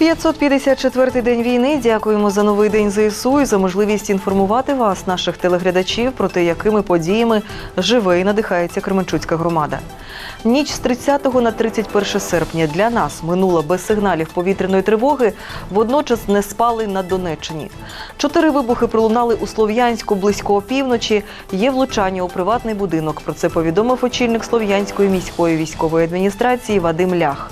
554-й день війни. Дякуємо за новий день ЗСУ і за можливість інформувати вас, наших телеглядачів, про те, якими подіями живе і надихається Кременчуцька громада. Ніч з 30 на 31 серпня для нас минула без сигналів повітряної тривоги. Водночас не спали на Донеччині. Чотири вибухи пролунали у Слов'янську близько опівночі. Є влучання у приватний будинок. Про це повідомив очільник Слов'янської міської військової адміністрації Вадим Лях.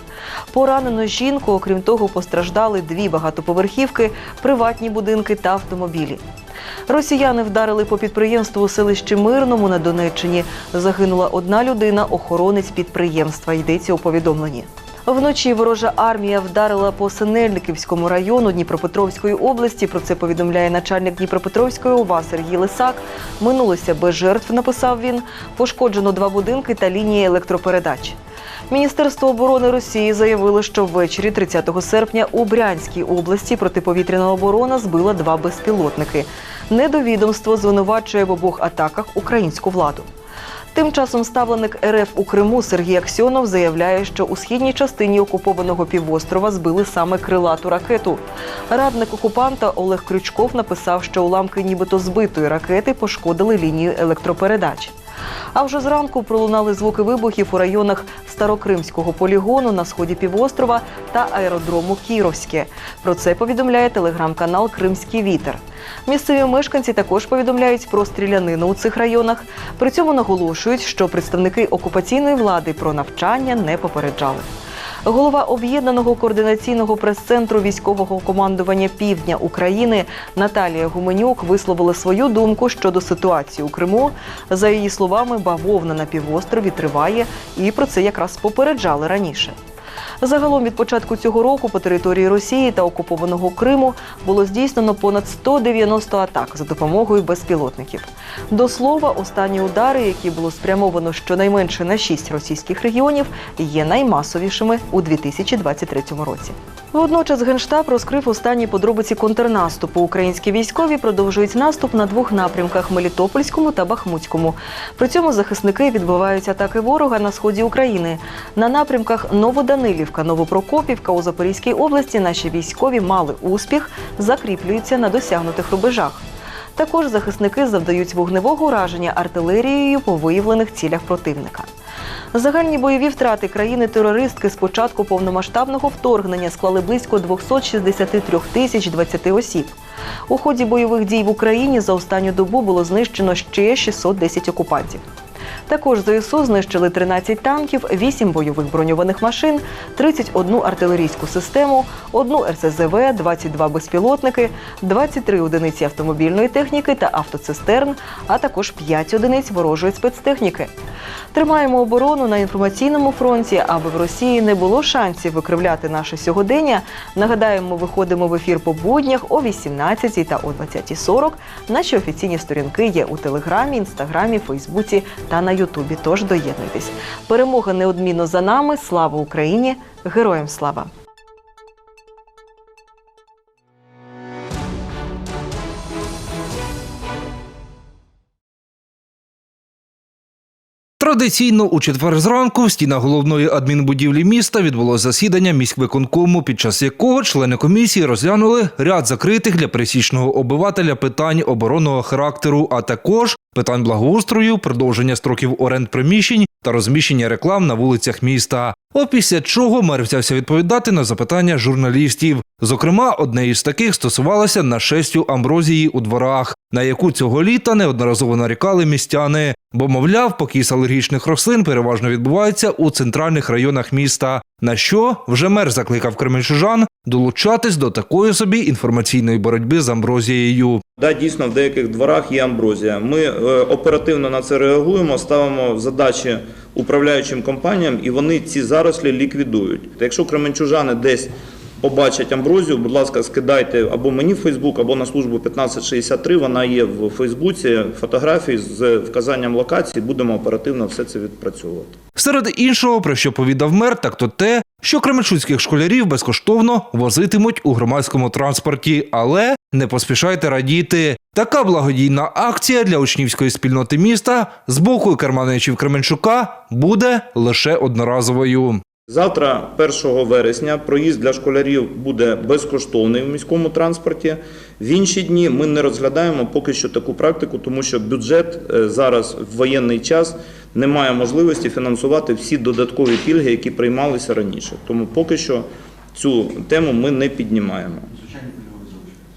Поранено жінку, окрім того, постраждали дві багатоповерхівки, приватні будинки та автомобілі. Росіяни вдарили по підприємству у селищі Мирному на Донеччині. Загинула одна людина, охоронець підприємства. Йдеться у повідомленні. Вночі ворожа армія вдарила по Синельниківському району Дніпропетровської області. Про це повідомляє начальник Дніпропетровської ОВА Сергій Лисак. Минулося без жертв, написав він. Пошкоджено два будинки та лінії електропередач. Міністерство оборони Росії заявило, що ввечері 30 серпня у Брянській області протиповітряна оборона збила два безпілотники. Недовідомство звинувачує в обох атаках українську владу. Тим часом ставленик РФ у Криму Сергій Аксьонов заявляє, що у східній частині окупованого півострова збили саме крилату ракету. Радник окупанта Олег Крючков написав, що уламки нібито збитої ракети пошкодили лінію електропередач. А вже зранку пролунали звуки вибухів у районах Старокримського полігону на сході півострова та аеродрому Кіровське. Про це повідомляє телеграм-канал Кримський вітер. Місцеві мешканці також повідомляють про стрілянину у цих районах. При цьому наголошують, що представники окупаційної влади про навчання не попереджали. Голова об'єднаного координаційного прес-центру військового командування Півдня України Наталія Гуменюк висловила свою думку щодо ситуації у Криму. За її словами, бавовна на півострові триває, і про це якраз попереджали раніше. Загалом від початку цього року по території Росії та окупованого Криму було здійснено понад 190 атак за допомогою безпілотників. До слова, останні удари, які було спрямовано щонайменше на шість російських регіонів, є наймасовішими у 2023 році. Водночас генштаб розкрив останні подробиці контрнаступу. Українські військові продовжують наступ на двох напрямках Мелітопольському та Бахмутському. При цьому захисники відбивають атаки ворога на сході України. На напрямках Новоданилівка, Новопрокопівка у Запорізькій області наші військові мали успіх, закріплюються на досягнутих рубежах. Також захисники завдають вогневого ураження артилерією по виявлених цілях противника. Загальні бойові втрати країни-терористки з початку повномасштабного вторгнення склали близько 263 тисяч 20 осіб. У ході бойових дій в Україні за останню добу було знищено ще 610 окупантів. Також ЗСУ знищили 13 танків, 8 бойових броньованих машин, 31 артилерійську систему, одну РСЗВ, 22 безпілотники, 23 одиниці автомобільної техніки та автоцистерн, а також 5 одиниць ворожої спецтехніки. Тримаємо оборону на інформаційному фронті, аби в Росії не було шансів викривляти наше сьогодення. Нагадаємо, виходимо в ефір по буднях о 18 та о 20.40. Наші офіційні сторінки є у Телеграмі, Інстаграмі, Фейсбуці та на Ютубі. Тож доєднуйтесь. Перемога неодмінно за нами. Слава Україні! Героям слава! Традиційно у четвер зранку в стінах головної адмінбудівлі міста відбулося засідання міськвиконкому, під час якого члени комісії розглянули ряд закритих для пересічного обивателя питань оборонного характеру, а також питань благоустрою, продовження строків оренд приміщень та розміщення реклам на вулицях міста. Опісля чого мер взявся відповідати на запитання журналістів. Зокрема, одне із таких стосувалося нашестю амброзії у дворах, на яку цього літа неодноразово нарікали містяни. Бо, мовляв, покіс алергічних рослин переважно відбувається у центральних районах міста. На що вже мер закликав кременчужан долучатись до такої собі інформаційної боротьби з амброзією. Да, дійсно, в деяких дворах є амброзія. Ми е, оперативно на це реагуємо, ставимо задачі управляючим компаніям, і вони ці зарослі ліквідують. Якщо кременчужани десь побачать амброзію, будь ласка, скидайте або мені в Фейсбук, або на службу 1563. Вона є в Фейсбуці. Фотографії з вказанням локації. Будемо оперативно все це відпрацьовувати. Серед іншого, про що повідав мер, так то те, що кременчуцьких школярів безкоштовно возитимуть у громадському транспорті, але не поспішайте радіти. Така благодійна акція для учнівської спільноти міста з боку керманичів Кременчука буде лише одноразовою. Завтра, 1 вересня, проїзд для школярів буде безкоштовний в міському транспорті. В інші дні ми не розглядаємо поки що таку практику, тому що бюджет е, зараз в воєнний час не має можливості фінансувати всі додаткові пільги, які приймалися раніше. Тому поки що цю тему ми не піднімаємо.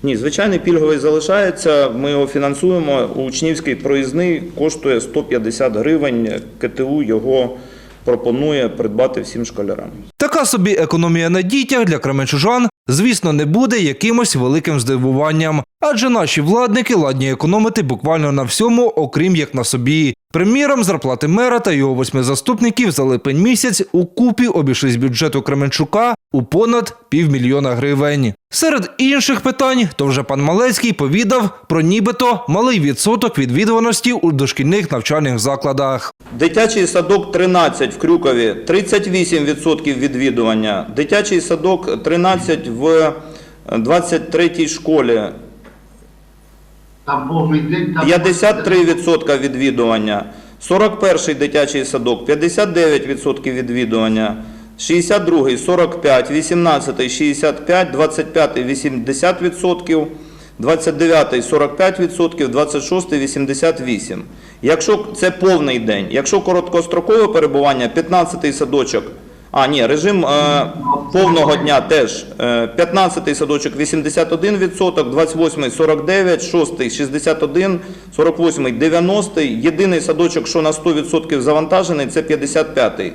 Ні, звичайний пільговий залишається. Ми його фінансуємо. Учнівський проїзний коштує 150 гривень. КТУ його пропонує придбати всім школярам. Така собі економія на дітях для кременчужан, звісно, не буде якимось великим здивуванням, адже наші владники ладні економити буквально на всьому, окрім як на собі. Приміром, зарплати мера та його восьми заступників за липень місяць у купі обійшлись бюджету Кременчука у понад півмільйона гривень. Серед інших питань, то вже пан Малецький повідав про нібито малий відсоток відвідуваності у дошкільних навчальних закладах. Дитячий садок 13 в Крюкові, 38% відвідування. Дитячий садок 13 в 23-й школі, Там повний день, там 53% відвідування. 41-й дитячий садок 59% відвідування. 62-й 45, 18-й 65, 25-й 80%, 29-й 45%, 26-й 88%. Якщо це повний день, якщо короткострокове перебування, 15-й садочок, а ні, режим е, повного дня теж. Е, 15-й садочок 81%, 28-й 49, 6-й 61, 48-й 90, єдиний садочок, що на 100% завантажений, це 55-й.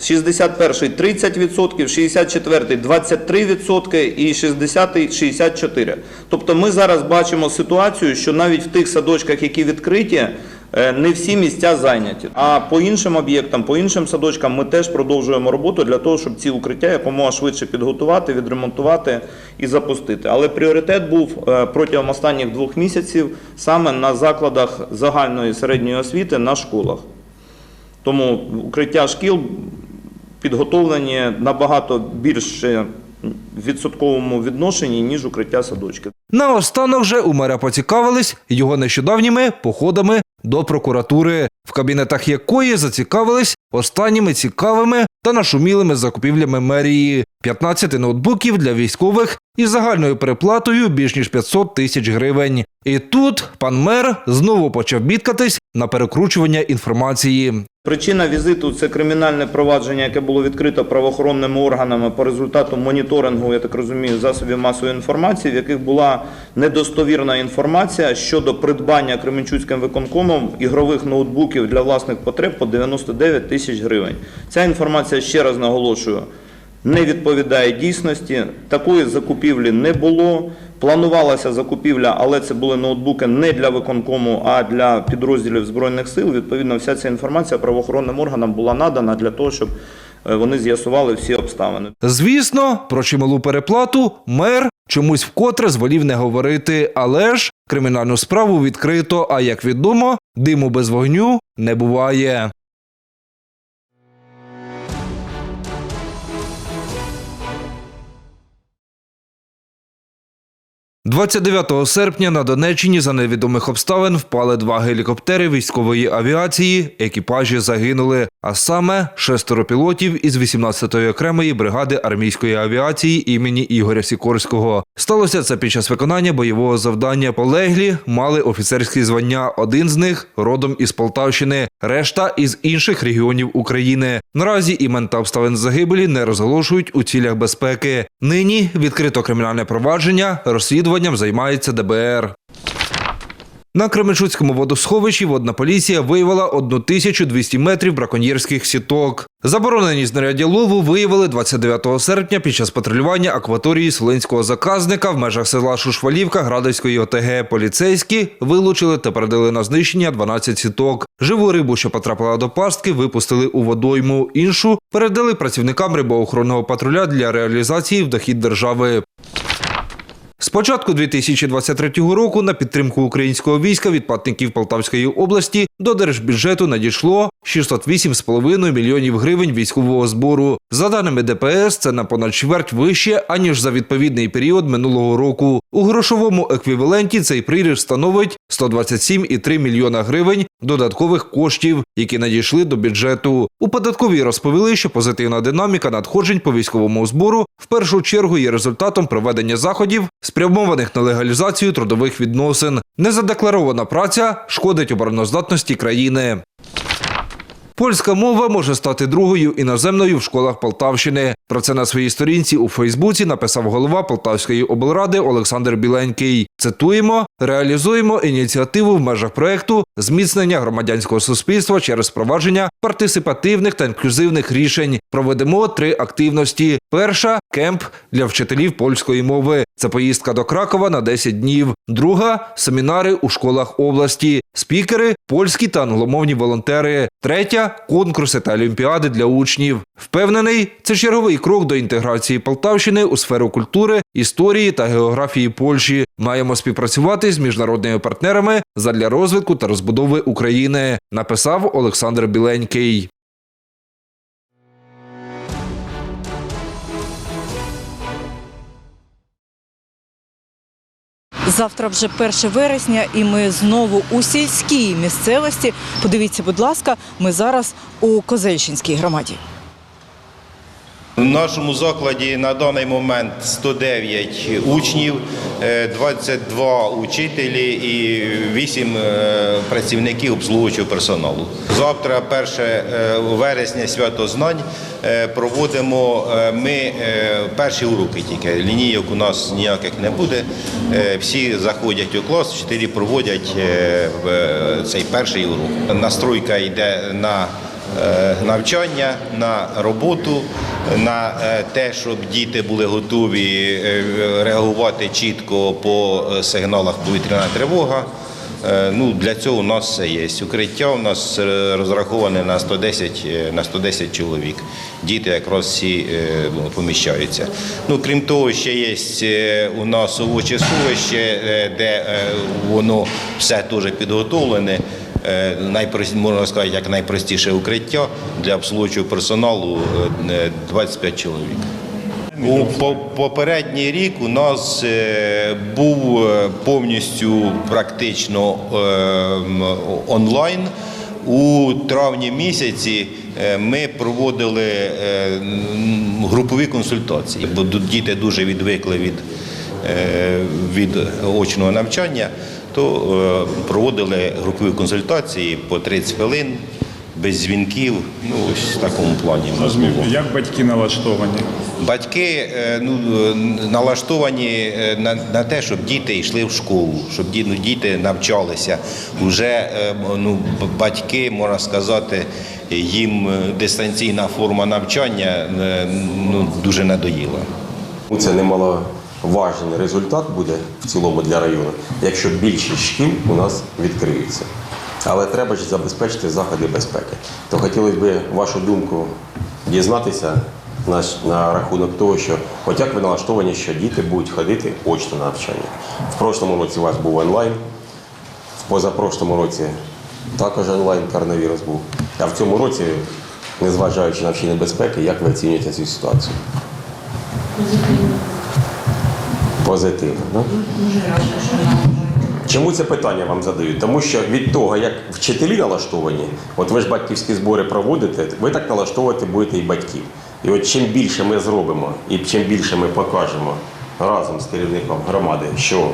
61-й 30%, 64-й 23% і 60-й 64%. Тобто ми зараз бачимо ситуацію, що навіть в тих садочках, які відкриті, не всі місця зайняті. А по іншим об'єктам, по іншим садочкам ми теж продовжуємо роботу для того, щоб ці укриття якомога швидше підготувати, відремонтувати і запустити. Але пріоритет був е, протягом останніх двох місяців саме на закладах загальної середньої освіти на школах. Тому укриття шкіл підготовлені набагато більше в відсотковому відношенні, ніж укриття садочків. Наостанок же у мера поцікавились його нещодавніми походами до прокуратури, в кабінетах якої зацікавились останніми цікавими та нашумілими закупівлями мерії 15 ноутбуків для військових із загальною переплатою більш ніж 500 тисяч гривень. І тут пан мер знову почав бідкатись на перекручування інформації. Причина візиту це кримінальне провадження, яке було відкрито правоохоронними органами по результату моніторингу, я так розумію, засобів масової інформації, в яких була недостовірна інформація щодо придбання Кременчуцьким виконкомом ігрових ноутбуків для власних потреб по 99 тисяч гривень. Ця інформація ще раз наголошую. Не відповідає дійсності, такої закупівлі не було. Планувалася закупівля, але це були ноутбуки не для виконкому, а для підрозділів Збройних сил. Відповідно, вся ця інформація правоохоронним органам була надана для того, щоб е, вони з'ясували всі обставини. Звісно, про чималу переплату мер чомусь вкотре зволів не говорити, але ж кримінальну справу відкрито. А як відомо, диму без вогню не буває. «29 серпня на Донеччині за невідомих обставин впали два гелікоптери військової авіації. Екіпажі загинули, а саме шестеро пілотів із 18-ї окремої бригади армійської авіації імені Ігоря Сікорського. Сталося це під час виконання бойового завдання. Полеглі мали офіцерські звання. Один з них родом із Полтавщини, решта із інших регіонів України. Наразі імен та обставин загибелі не розголошують у цілях безпеки. Нині відкрито кримінальне провадження. Розслідуванням займається ДБР. На Кременчуцькому водосховищі водна поліція виявила 1200 метрів браконьєрських сіток. Заборонені знаряддя лову виявили 29 серпня під час патрулювання акваторії Солинського заказника в межах села Шушвалівка Градовської ОТГ. Поліцейські вилучили та передали на знищення 12 сіток. Живу рибу, що потрапила до пастки, випустили у водойму. Іншу передали працівникам рибоохоронного патруля для реалізації в дохід держави. З початку 2023 року на підтримку українського війська від платників Полтавської області до держбюджету надійшло 608,5 мільйонів гривень військового збору. За даними ДПС, це на понад чверть вище, аніж за відповідний період минулого року. У грошовому еквіваленті цей приріст становить 127,3 мільйона гривень додаткових коштів, які надійшли до бюджету. У податковій розповіли, що позитивна динаміка надходжень по військовому збору в першу чергу є результатом проведення заходів, спрямованих на легалізацію трудових відносин. Незадекларована праця шкодить обороноздатності країни. Польська мова може стати другою іноземною в школах Полтавщини. Про це на своїй сторінці у Фейсбуці написав голова Полтавської облради Олександр Біленький. Цитуємо: реалізуємо ініціативу в межах проекту зміцнення громадянського суспільства через впровадження партисипативних та інклюзивних рішень. Проведемо три активності: перша кемп для вчителів польської мови. Це поїздка до Кракова на 10 днів. Друга семінари у школах області, спікери, польські та англомовні волонтери. Третя конкурси та олімпіади для учнів. Впевнений, це черговий крок до інтеграції Полтавщини у сферу культури, історії та географії Польщі. Маємо співпрацювати з міжнародними партнерами задля розвитку та розбудови України. Написав Олександр Біленький. Завтра вже 1 вересня, і ми знову у сільській місцевості. Подивіться, будь ласка, ми зараз у Козельщинській громаді. В нашому закладі на даний момент 109 учнів, е, 22 учителі і 8 е, працівників обслуговуючого персоналу. Завтра, 1 е, вересня, свято знань. е, Проводимо е, ми е, перші уроки тільки. Лінійок у нас ніяких не буде. Е, Всі заходять у клас, вчителі проводять е, е, цей перший урок. Настройка йде на е, навчання, на роботу, на е, те, щоб діти були готові е, реагувати чітко по е, сигналах повітряна тривога. Е, Ну, для цього у нас все є. Укриття у нас е, розраховане на 110, е, на 110 чоловік. Діти якраз всі е, ну, поміщаються. Ну, крім того, ще є е, у нас овоче сховище, е, де е, воно все теж підготовлене. Е, можна сказати, як найпростіше укриття для обслуговуючого персоналу е, 25 чоловік. У попередній рік у нас е, був е, повністю практично е, онлайн. У травні місяці е, ми проводили е, групові консультації, бо діти дуже відвикли від, е, від очного навчання, то е, проводили групові консультації по 30 хвилин, без дзвінків. Ну, ось в такому плані в нас було. Як батьки налаштовані? Батьки е, ну, е, налаштовані на, на те, щоб діти йшли в школу, щоб ну, діти навчалися. Уже ну, батьки, можна сказати, їм дистанційна форма навчання ну, дуже надоїла. Це немаловажний результат буде в цілому для району, якщо більшість шкіл у нас відкриються. Але треба ж забезпечити заходи безпеки. То хотілося б вашу думку дізнатися на, на рахунок того, що от як ви налаштовані, що діти будуть ходити очно на навчання. В прошлому році у вас був онлайн, в позапрошлому році також онлайн коронавірус був. А в цьому році, незважаючи на всі небезпеки, як ви оцінюєте цю ситуацію? Позитивно. Да? Чому це питання вам задають? Тому що від того, як вчителі налаштовані, от ви ж батьківські збори проводите, ви так налаштовувати будете і батьків. І от чим більше ми зробимо, і чим більше ми покажемо разом з керівником громади, що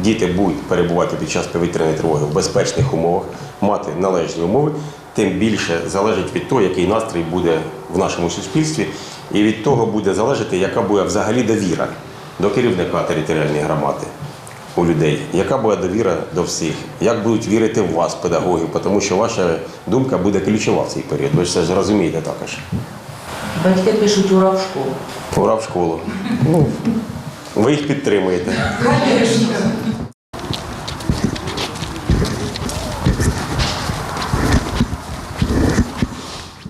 діти будуть перебувати під час повітряної тривоги в безпечних умовах, мати належні умови, тим більше залежить від того, який настрій буде в нашому суспільстві, і від того буде залежати, яка буде взагалі довіра до керівника територіальної громади у людей, яка буде довіра до всіх, як будуть вірити в вас, педагогів, тому що ваша думка буде ключова в цей період. Ви ж це ж розумієте також. Батьки пишуть ура в школу. Пора в школу. Ну, ви їх підтримуєте.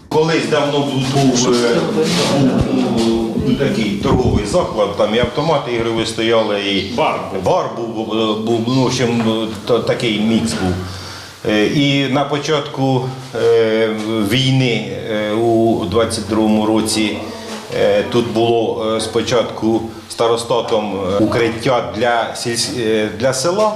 Колись давно був, був, е, був ну, такий торговий заклад, там і автомати ігрові стояли, і бар, був, е, був, ну, в общем, то, такий мікс був. Е, І на початку е, війни е, у 22-му році тут було спочатку старостатом укриття для, сільсь- для села.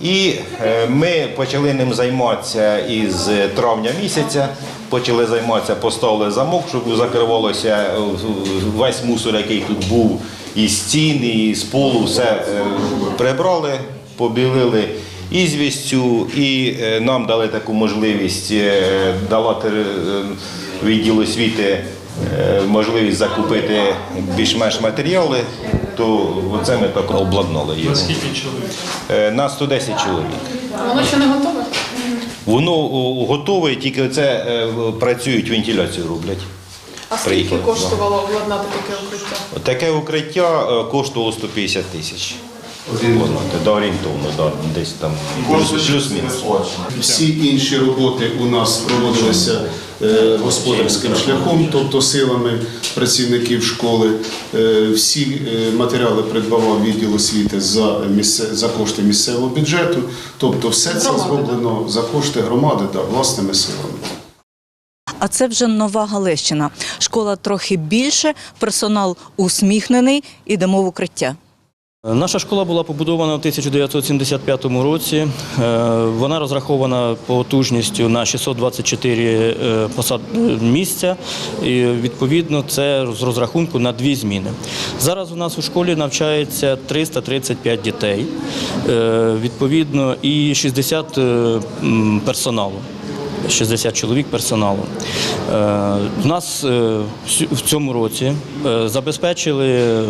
І е, ми почали ним займатися із травня місяця. Почали займатися, поставили замок, щоб закривалося е, весь мусор, який тут був, і з стін, і з полу, все е, прибрали, побілили ізвістю, і е, нам дали таку можливість, е, е, відділ освіти е, можливість закупити більш-менш матеріали, то оце ми так обладнали його. Е, На 110 чоловік. Воно ще не готове? Воно готове, тільки це е, працюють, вентиляцію роблять. А скільки Приїхали, коштувало обладнати таке укриття? Таке укриття е, коштувало 150 тисяч. Обладнати, да, орієнтовно, да, десь там плюс- плюс-мінус. Всі інші роботи у нас проводилися е, господарським шляхом, тобто силами працівників школи. Е, Всі е, матеріали придбавав відділ освіти за, місце, за кошти місцевого бюджету. Тобто все це зроблено за кошти громади та власними силами. А це вже нова Галещина. Школа трохи більше, персонал усміхнений. Ідемо в укриття. Наша школа була побудована в 1975 році. Е, Вона розрахована потужністю на 624 е, посад е, місця. І відповідно це з розрахунку на дві зміни. Зараз у нас у школі навчається 335 дітей, е, відповідно, і 60 е, персоналу. 60 чоловік персоналу. Е, В нас е, в цьому році е, забезпечили е,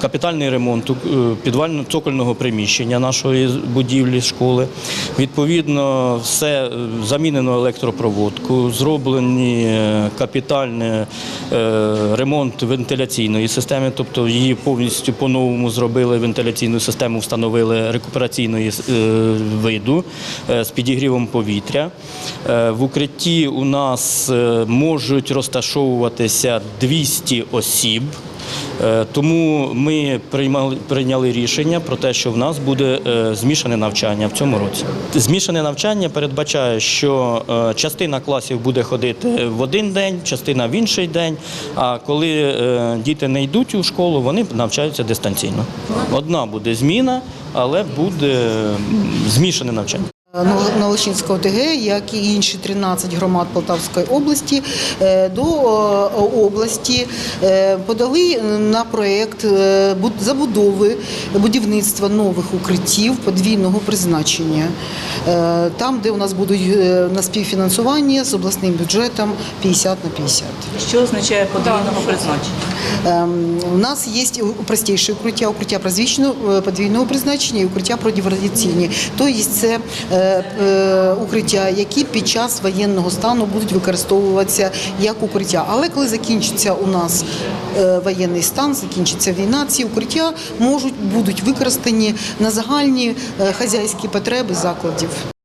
капітальний ремонт е, підвального цокольного приміщення нашої будівлі школи. Відповідно, все е, замінено електропроводку, зроблені капітальний ремонт вентиляційної системи, тобто її повністю по-новому зробили вентиляційну систему, встановили рекупераційної виду з підігрівом повітря. В укритті у нас можуть розташовуватися 200 осіб. Е, Тому ми приймали, прийняли рішення про те, що в нас буде е, змішане навчання в цьому році. Змішане навчання передбачає, що е, частина класів буде ходити в один день, частина в інший день. А коли діти не йдуть у школу, вони навчаються дистанційно. Одна буде зміна, але буде змішане навчання. Налощинського ОТГ, як і інші 13 громад Полтавської області, е, до е, області е, подали на проєкт е, забудови будівництва нових укриттів подвійного призначення. Е, Там, де у нас будуть е, на співфінансування з обласним бюджетом 50 на 50. Що означає подвійного призначення? Ем, У нас є простіше укриття, укриття прозвічного подвійного призначення і укриття протирадіаційні. Тобто це е, е, укриття, які під час воєнного стану будуть використовуватися як укриття. Але коли закінчиться у нас е, воєнний стан, закінчиться війна, ці укриття можуть будуть використані на загальні е, хазяйські потреби закладів.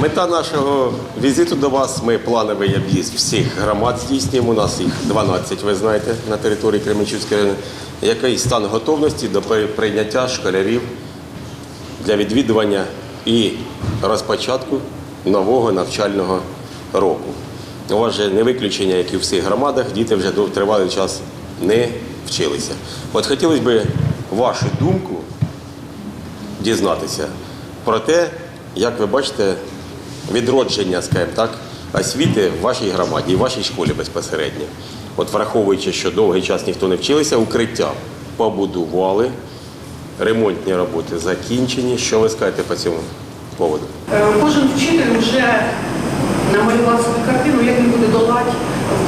Мета нашого візиту до вас ми плановий об'їзд всіх громад здійснюємо. У нас їх 12, ви знаєте, на території Кременчуцької району. Який стан готовності до прийняття школярів для відвідування і розпочатку нового навчального року. У вас же не виключення, як і в всіх громадах, діти вже тривалий час не вчилися. От хотілося б вашу думку дізнатися про те, як ви бачите, відродження, скажімо так, освіти в вашій громаді і в вашій школі безпосередньо. От враховуючи, що довгий час ніхто не вчилися, укриття побудували, ремонтні роботи закінчені. Що ви скажете по цьому поводу? Е, Кожен вчитель вже намалював собі картину, як він буде долати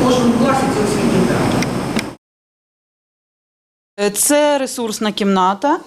в кожному класі ці освітні втрати. Е, Це ресурсна кімната.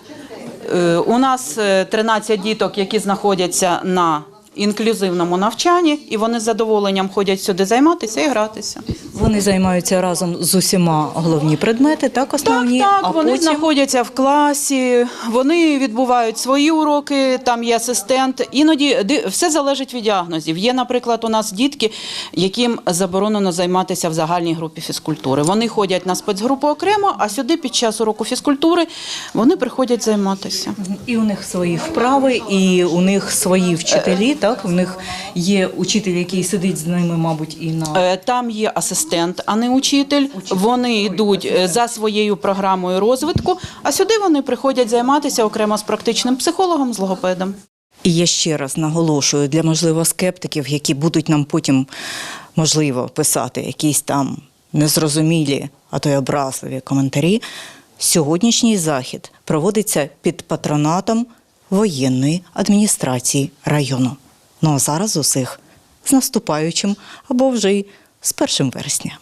Е, У нас е, 13 діток, які знаходяться на інклюзивному навчанні, і вони з задоволенням ходять сюди займатися і гратися. Вони займаються разом з усіма головні предмети, так основні, Так, а вони потім знаходяться в класі, вони відбувають свої уроки, там є асистент. Іноді все залежить від діагнозів. Є, наприклад, у нас дітки, яким заборонено займатися в загальній групі фізкультури. Вони ходять на спецгрупу окремо, а сюди під час уроку фізкультури вони приходять займатися. і у них свої вправи, і у них свої вчителі. Так у них є учитель, який сидить з ними, мабуть, і на Е, Там є асистент, а не учитель. Вони йдуть е, за своєю програмою розвитку, а сюди вони приходять займатися окремо з практичним психологом, з логопедом. І я ще раз наголошую для можливо скептиків, які будуть нам потім можливо писати якісь там незрозумілі, а то й образливі коментарі. Сьогоднішній захід проводиться під патронатом воєнної адміністрації району. Ну а зараз усіх з наступаючим або вже й з 1 вересня.